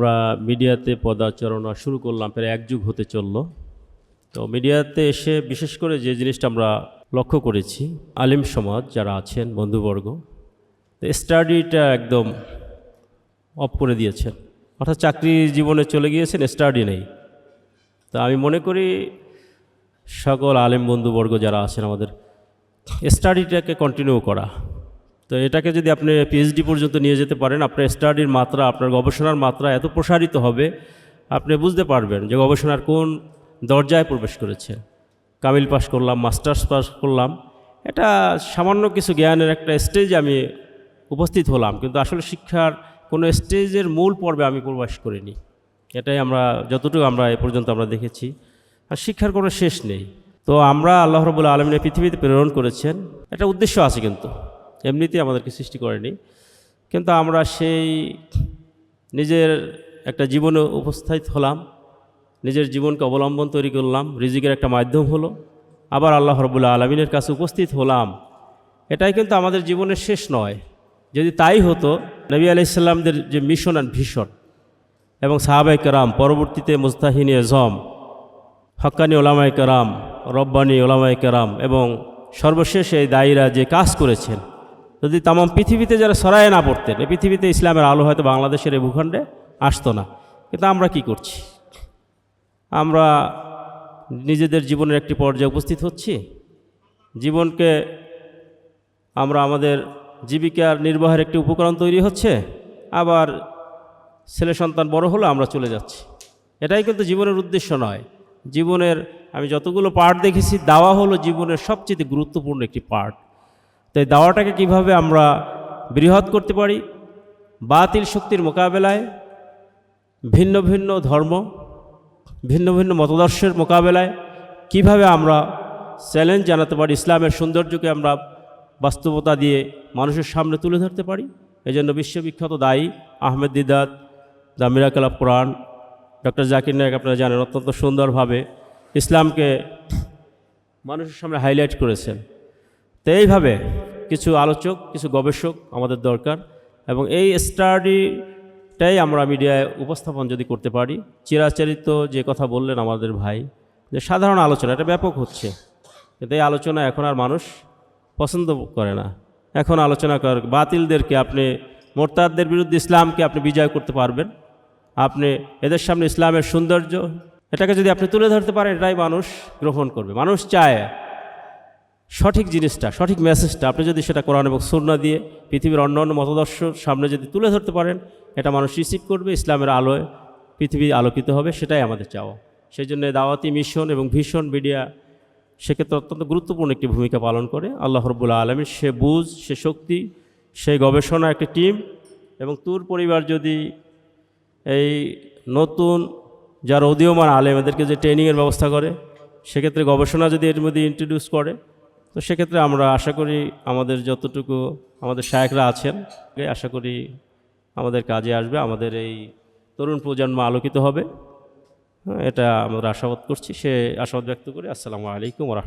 আমরা মিডিয়াতে পদাচরণা শুরু করলাম, প্রায় এক যুগ হতে চলল। তো মিডিয়াতে এসে বিশেষ করে যে জিনিসটা আমরা লক্ষ্য করেছি, আলিম সমাজ যারা আছেন, বন্ধুবর্গ স্টাডিটা একদম অফ করে দিয়েছেন। অর্থাৎ চাকরি জীবনে চলে গিয়েছেন, স্টাডি নেই। তো আমি মনে করি সকল আলেম বন্ধুবর্গ যারা আছেন, আমাদের স্টাডিটাকে কন্টিনিউ করা। তো এটাকে যদি আপনি পিএইচডি পর্যন্ত নিয়ে যেতে পারেন, আপনার স্টাডির মাত্রা, আপনার গবেষণার মাত্রা এত প্রসারিত হবে, আপনি বুঝতে পারবেন যে গবেষণার কোন দরজায় প্রবেশ করেছে। কামিল পাস করলাম, মাস্টার্স পাস করলাম। এটা সামান্য কিছু জ্ঞানের একটা স্টেজে আমি উপস্থিত হলাম, কিন্তু আসলে শিক্ষার কোনো স্টেজের মূল পর্বে আমি প্রবেশ করিনি। এটাই আমরা, যতটুকু আমরা এ পর্যন্ত আমরা দেখেছি। আর শিক্ষার কোনো শেষ নেই। তো আমরা আল্লাহ রবুল্লা আলমিনের পৃথিবীতে প্রেরণ করেছেন। একটা উদ্দেশ্য আছে কিন্তু। এমনিতেই আমাদেরকে সৃষ্টি করেনি। কিন্তু আমরা সেই নিজের একটা জীবনে উপস্থিত হলাম, নিজের জীবনকে অবলম্বন তৈরি করলাম, রিজিকের একটা মাধ্যম হলো। আবার আল্লাহ রবুল্লা আলমিনের কাছে উপস্থিত হলাম। এটাই কিন্তু আমাদের জীবনের শেষ নয়। যদি তাই হতো, নবী আলাইসাল্লামদের যে মিশন অ্যান্ড ভিশন এবং সাহাবাই কারাম, পরবর্তীতে মুস্তাহিনী এজম হক্কানি ওলামাই কারাম, রব্বানি ওলামাই কারাম এবং সর্বশেষ এই দায়ীরা যে কাজ করেছেন যদি তাম পৃথিবীতে যারা সরায় না পড়তেন, এই পৃথিবীতে ইসলামের আলো হয়তো বাংলাদেশের এই ভূখণ্ডে আসতো না। কিন্তু আমরা কি করছি? আমরা নিজেদের জীবনের একটি পর্যায়ে উপস্থিত হচ্ছি। জীবনকে আমরা আমাদের জীবিকার নির্বাহের একটি উপকরণ তৈরি হচ্ছে। আবার ছেলে সন্তান বড় হলো, আমরা চলে যাচ্ছি। এটাই কিন্তু জীবনের উদ্দেশ্য নয়। জীবনের, আমি যতগুলো পার্ট দেখেছি, দাওয়া হলো জীবনের সবচেয়ে গুরুত্বপূর্ণ একটি পার্ট তাই দাওয়াটাকে কীভাবে আমরা বৃহৎ করতে পারি? বাতিল শক্তির মোকাবেলায় ভিন্ন ভিন্ন ধর্ম, ভিন্ন ভিন্ন মতদর্শের মোকাবেলায় কীভাবে আমরা চ্যালেঞ্জ জানাতে পারি? ইসলামের সৌন্দর্যকে আমরা বাস্তবতা দিয়ে মানুষের সামনে তুলে ধরতে পারি? এই জন্য বিশ্ববিখ্যাত দায়ী Ahmed Deedat the miracle of Quran, doctor Zakir Naik আপনারা জানেন, অত্যন্ত সুন্দরভাবে ইসলামকে মানুষের সামনে হাইলাইট করেছেন। তো এইভাবে কিছু আলোচক, কিছু গবেষক আমাদের দরকার এবং এই স্টাডিটাই আমরা মিডিয়ায় উপস্থাপন যদি করতে পারি, চিরাচরিত যে কথা বললেন আমাদের ভাই, যে সাধারণ আলোচনা, এটা ব্যাপক হচ্ছে। কিন্তু এই আলোচনা এখন আর মানুষ পছন্দ করে না। এখন আলোচনা কর, বাতিলদেরকে আপনি, মোরতাদদের বিরুদ্ধে ইসলামকে আপনি বিজয় করতে পারবেন। আপনি এদের সামনে ইসলামের সৌন্দর্য, এটাকে যদি আপনি তুলে ধরতে পারেন, এটাই মানুষ গ্রহণ করবে। মানুষ চায় সঠিক জিনিসটা, সঠিক মেসেজটা আপনি যদি সেটা কোরআন এবং সুন্না দিয়ে পৃথিবীর অন্য অন্য মতদর্শর সামনে যদি তুলে ধরতে পারেন, এটা মানুষ রিসিভ করবে, ইসলামের আলোয় পৃথিবী আলোকিত হবে, সেটাই আমাদের চাওয়া। সেই জন্য দাওয়াতি মিশন এবং ভীষণ মিডিয়া সেক্ষেত্রে অত্যন্ত গুরুত্বপূর্ণ একটি ভূমিকা পালন করে। আল্লাহ রব্বুল্লা আলমীর সে বুঝ, সে শক্তি সেই গবেষণা একটি টিম এবং তুর পরিবার যদি এই নতুন, যারা উদীয়মান আলেম, এদেরকে যে ট্রেনিংয়ের ব্যবস্থা করে, সেক্ষেত্রে গবেষণা যদি এর মধ্যে ইন্ট্রোডিউস করে তো সেক্ষেত্রে আমরা আশা করি আমাদের যতটুকু আমাদের শায়করা আছেন আশা করি আমাদের কাজে আসবে আমাদের এই তরুণ প্রজন্ম আলোকিত হবে। হ্যাঁ, এটা আমরা আশাবাদ করছি। সে আশাবাদ ব্যক্ত করি। আসসালামু আলাইকুম ah